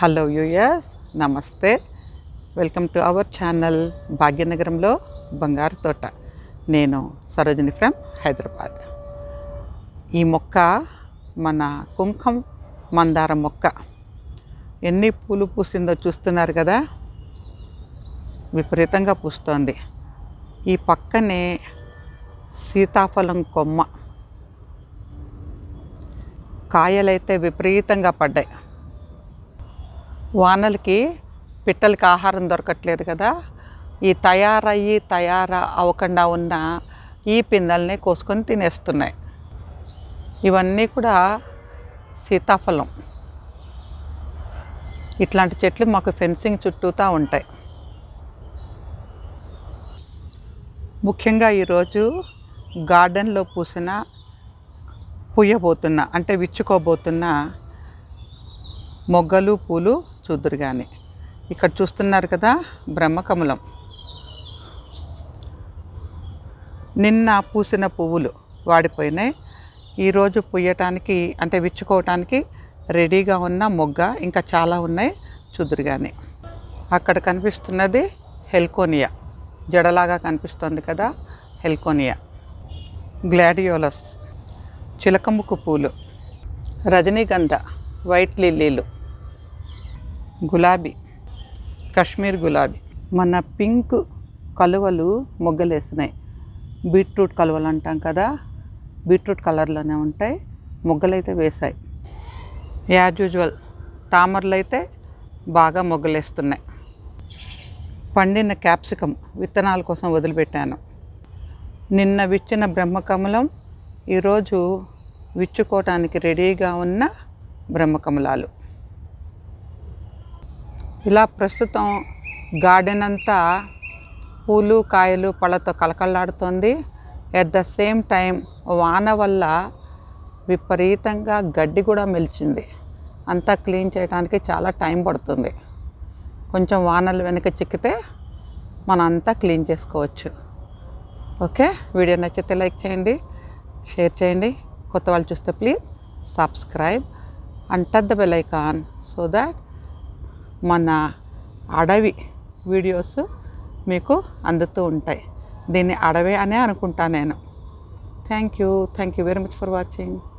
Hello యూయర్స్ నమస్తే welcome to our channel భాగ్యనగరంలో బంగారు తోట నేను సరోజిని ఫ్రమ్ హైదరాబాద్. ఈ మొక్క మన కుంకం మందార మొక్క ఎన్ని పూలు పూసిందో చూస్తున్నారు కదా? విపరీతంగా పూస్తోంది. ఈ పక్కనే సీతాఫలం కొమ్మ. కాయలైతే విపరీతంగా పడ్డాయి. వానలకి పిట్టలకి ఆహారం దొరకట్లేదు కదా. ఈ తయారయ్యి తయార అవ్వకుండా ఉన్న ఈ పిందల్ని కోసుకొని తినేస్తున్నాయి. ఇవన్నీ కూడా సీతాఫలం. ఇట్లాంటి చెట్లు మాకు ఫెన్సింగ్ చుట్టూతా ఉంటాయి. ముఖ్యంగా ఈరోజు గార్డెన్లో పూసిన పూయబోతున్న అంటే విచ్చుకోబోతున్న మొగ్గలు పూలు చూదురు కానీ ఇక్కడ చూస్తున్నారు కదా బ్రహ్మకమలం. నిన్న పూసిన పువ్వులు వాడిపోయినాయి. ఈరోజు పుయ్యటానికి అంటే విచ్చుకోవటానికి రెడీగా ఉన్న మొగ్గ ఇంకా చాలా ఉన్నాయి చూదురు కానీ అక్కడ కనిపిస్తున్నది హెల్కోనియా. జడలాగా కనిపిస్తుంది కదా హెల్కోనియా. గ్లాడియోలస్. చిలకముకు పూలు. రజనీగంధ. వైట్ లిల్లీలు. గులాబీ కాశ్మీర్ గులాబీ. మన పింక్ కలువలు మొగ్గలేసినాయి బీట్రూట్ కలువలు అంటాం కదా బీట్రూట్ కలర్లోనే ఉంటాయి మొగ్గలైతే వేసాయి యాజ్ యూజువల్ తామరలు అయితే బాగా మొగ్గలేస్తున్నాయి. పండిన క్యాప్సికం విత్తనాల కోసం వదిలిపెట్టాను. నిన్న విచ్చిన బ్రహ్మకమలం ఈరోజు విచ్చుకోవటానికి రెడీగా ఉన్న బ్రహ్మకమలాలు. ఇలా ప్రస్తుతం గార్డెన్ అంతా పూలు కాయలు పళ్ళతో కలకల్లాడుతోంది ఎట్ ద సేమ్ టైం వాన వల్ల విపరీతంగా గడ్డి కూడా మెలిచింది. అంతా క్లీన్ చేయడానికి చాలా టైం పడుతుంది. కొంచెం వానలు వెనక చిక్కితే మనం అంతా క్లీన్ చేసుకోవచ్చు. ఓకే? వీడియో నచ్చితే లైక్ చేయండి షేర్ చేయండి. కొత్త వాళ్ళు చూస్తే please subscribe and touch the bell icon so that మన అడవి వీడియోస్ మీకు అందుతూ ఉంటాయి. దీన్ని అడవి అనే అనుకుంటా నేను. Thank you thank you very much for watching